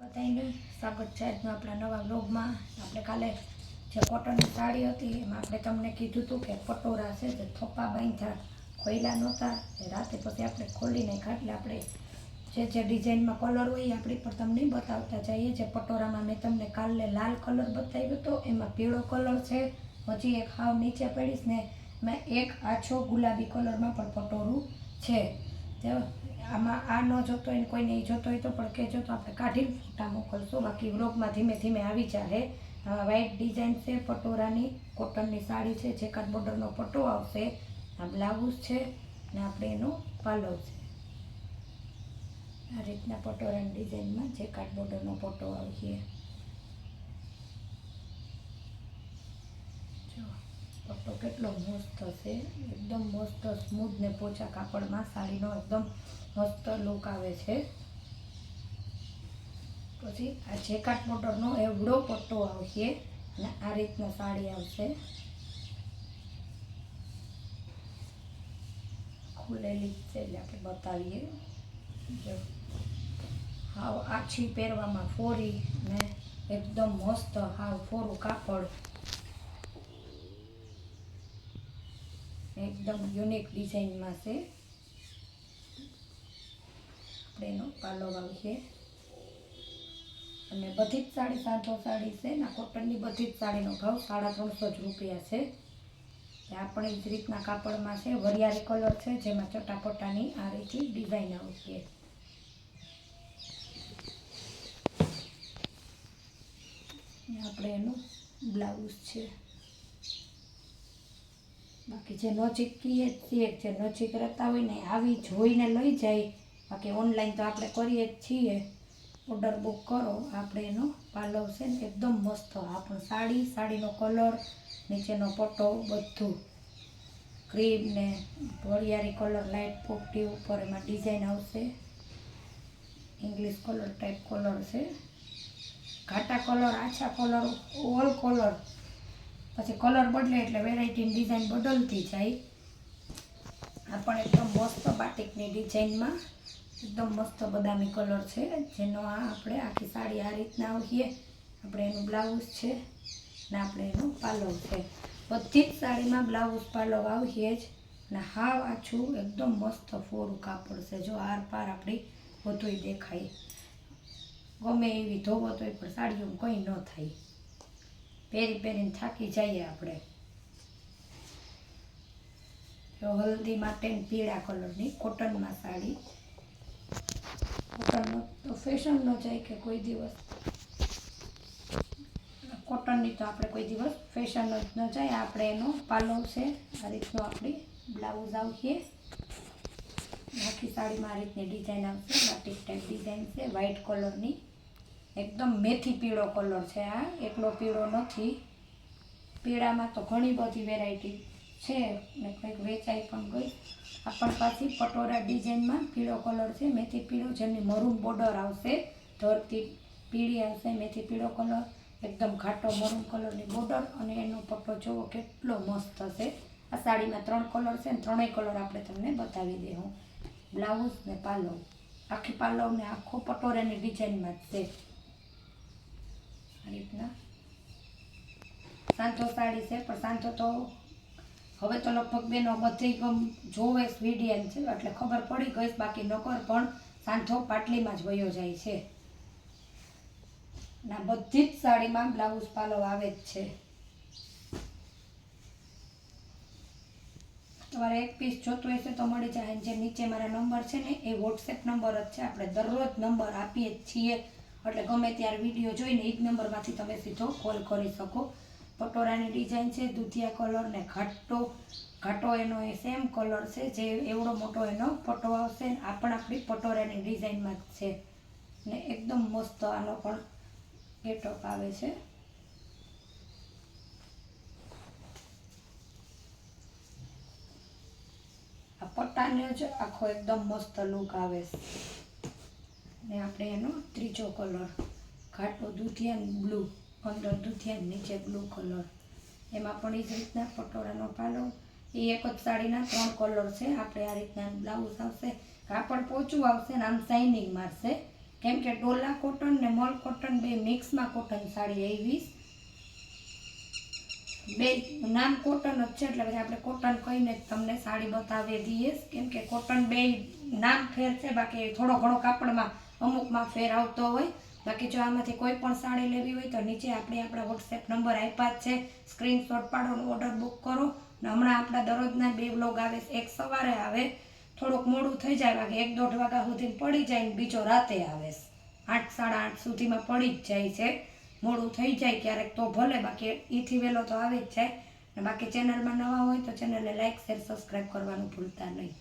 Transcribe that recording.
સ્વાગત છે આજનો આપણા નવા બ્લોગમાં આપણે કાલે જે કોટનની સાડી હતી, એમાં આપણે તમને કીધું હતું કે પટોરા છે, જે થોપા બાંધ્યા, ખોયલા નહોતા. એ રાતે પછી આપણે ખોલી નાખ્યા, એટલે આપણે જે જે ડિઝાઇનમાં કલર હોય આપણી પર તમને બતાવતા જઈએ. જે પટોરામાં મેં તમને કાલે લાલ કલર બતાવ્યો હતો, એમાં પીળો કલર છે. હજી એક હાવ નીચે પડીશ ને મેં એક આછો ગુલાબી કલરમાં પણ પટોરું છે. આમાં આ ન જોતો હોય કોઈને કોઈ નહીં જોતો હોય તો પણ કહેજો તો આપણે કાઢીને ફોટા મોકલશું. બાકી વ્લોગમાં ધીમે ધીમે આવી ચાલે આમાં ડિઝાઇન છે પટોરાની કોટનની સાડી છે જેકાટ બોર્ડરનો પટ્ટો આવશે. આ બ્લાઉઝ છે ને આપણે એનો પાલવ છે. આ રીતના પટોરાની ડિઝાઇનમાં જેકાટ બોર્ડરનો પટ્ટો આવશે જો પટ્ટો કેટલો મસ્ત છે. એકદમ મસ્ત સ્મૂથ ને પોચા કાપડમાં સાડીનો એકદમ મસ્ત લુક આવે છે. પછી આ જેકાટ મોટરનો એવડો પટ્ટો આવશે અને આ રીતના સાડી આવશે. ખુલેલી છે આપણે બતાવીએ. હાવ આછી પહેરવામાં ફોરી ને એકદમ મસ્ત હાવ ફોરું કાપડ. એકદમ યુનિક ડિઝાઇનમાં છે. આપણે એનો પાલો આવશે અને બધી જ સાડી સાંધો સાડી છે ને કોટનની બધી જ સાડીનો ભાવ સાડા ત્રણસો જ રૂપિયા છે. આપણે જ રીતના કાપડમાં છે, વરિયાળી કલર છે, જેમાં ચટાપટાની આ રીતની ડિઝાઇન આવશે. આપણે એનું બ્લાઉઝ છે. બાકી જે નજીક જ છીએ, જે નજીક રહેતા હોય ને આવી જોઈને લઈ જાય. બાકી ઓનલાઈન તો આપણે કરીએ જ છીએ. ઓર્ડર બુક કરો, આપણે એનો પાલવ છે ને એકદમ મસ્ત. આ સાડી, સાડીનો કલર નીચેનો પટ્ટો, બધું. ક્રીમ ને વળિયારી કલર લાઇટ પોપટી ઉપર એમાં ડિઝાઇન આવશે. ઇંગ્લિશ કલર ટાઈપ કલર છે. ઘાટા કલર આછા કલર ઓલ કલર પછી કલર બદલે એટલે વેરાયટીની ડિઝાઇન બદલતી જાય. આ પણ એકદમ મસ્ત બાટિકની ડિઝાઇનમાં એકદમ મસ્ત બદામી કલર છે. જેનો આ આપણે આખી સાડી આ રીતના આવીએ. આપણે એનું બ્લાઉઝ છે ને આપણે એનું પાલવ છે. બધી જ સાડીમાં બ્લાઉઝ પાલવ આવીએ જ. ને હાવ આછું એકદમ મસ્ત ફોરું કાપડ છે. જો આર પાર આપણી વધુય દેખાય. ગમે એવી ધોવો તોય પણ સાડીઓમાં કંઈ ન થાય. પહેરી પહેરીને થાકી જઈએ આપણે. હલ્દી માટે પીળા કલરની કોટનમાં સાડી. કોટનનો તો ફેશન ન જાય કે કોઈ દિવસ. કોટનની તો આપણે કોઈ દિવસ ફેશન જ ન જાય. આપણે એનો પાલવ છે, આ રીતનો આપણી બ્લાઉઝ આવશે. આખી સાડીમાં આ રીતની ડિઝાઇન આવશે માટી ટાઈપ ડિઝાઇન છે વ્હાઈટ કલરની એકદમ મેથી પીળો કલર છે આ. એકલો પીળો નથી. પીળામાં તો ઘણી બધી વેરાયટી છે ને કંઈક વેચાઈ પણ ગઈ. આપણ પાછી પટોરા ડિઝાઇનમાં પીળો કલર છે, મેથી પીળો, જેમની મરૂન બોર્ડર આવશે, ધરતી પીળી આવશે, મેથી પીળો કલર, એકદમ ઘાટો મરૂન કલરની બોર્ડર અને એનો પટ્ટો જોવો કેટલો મસ્ત હશે. આ સાડીમાં ત્રણ કલર છે ને ત્રણેય કલર આપણે તમને બતાવી દઉં બ્લાઉઝ ને પાલવ. આખી પાલવ ને આખો પટોરાની ડિઝાઇનમાં જ છે. રીતના. સાંતો સાડી છે, પણ સાંતો તો હવે તો લગભગ બેનો બધી ગમ જોવે સ્વીડિયન છે, એટલે ખબર પડી ગઈ બાકી નકર પણ સાંથો પાટલીમાં જ વયો જાય છે. ના બધી જ સાડીમાં બ્લાઉઝ પાલો આવે જ છે. તમારે એક પીસ જોતું હશે તો મળી જાય જે નીચે મારા નંબર છે ને, એ વોટ્સએપ નંબર જ છે. આપણે દરરોજ નંબર આપીએ જ છીએ. એટલે ગમે ત્યારે વીડિયો જોઈને એ જ નંબરમાંથી તમે સીધો કોલ કરી શકો. પટોરાની ડિઝાઇન છે, દૂધિયા કલર ને ઘાટો. ઘાટો એનો એ સેમ કલર છે, જે એવડો મોટો એનો પટો આવશે. આ પણ આપણી પટોરાની ડિઝાઇનમાં જ છે. ને એકદમ મસ્ત આનો પણ ગેટઅપ આવે છે. આ પટ્ટાને જ આખો એકદમ મસ્ત લુક આવે છે. ને આપણે એનો ત્રીજો કલર. ઘાટો દૂધિયાન બ્લુ, અંદર દૂધિયાન, નીચે બ્લુ કલર. એમાં પણ એ જ રીતના પટોળાનો પાલો. એ એક જ સાડીના ત્રણ કલર છે. આપણે આ રીતના બ્લાઉઝ આવશે, કાપડ પોચું આવશે ને આમ શાઇનિંગ મારશે. કેમ કે ડોલા કોટન ને મલ કોટન બે મિક્સમાં કોટન સાડી આવી બે નામ કોટન જ છે, એટલે પછી આપણે કોટન કહીને તમને સાડી બતાવી દઈએ. કેમ કે કોટન બે નામ ફેર છે, બાકી થોડો ઘણો કાપડમાં અમુકમાં ફેર આવતો હોય. બાકી જો આમાંથી કોઈ પણ સાડી લેવી હોય તો નીચે આપણે આપણા વોટ્સએપ નંબર આપ્યા જ છે. સ્ક્રીનશોટ પાડો ઓર્ડર બુક કરો. ને હમણાં આપણા દરરોજના બે બ્લોગ આવે. એક સવારે આવે. થોડુંક મોડું થઈ જાય વાગે એક દોઢ વાગ્યા સુધી પડી જાય ને બીજો રાતે આવે આઠ, સાડા આઠ સુધીમાં પડી જ જાય છે. મોડું થઈ જાય ક્યારેક તો ભલે, બાકી એથી વહેલો તો આવે જ જાય ને બાકી ચેનલમાં નવા હોય તો ચેનલને લાઇક શેર સબસ્ક્રાઈબ કરવાનું ભૂલતા નહીં.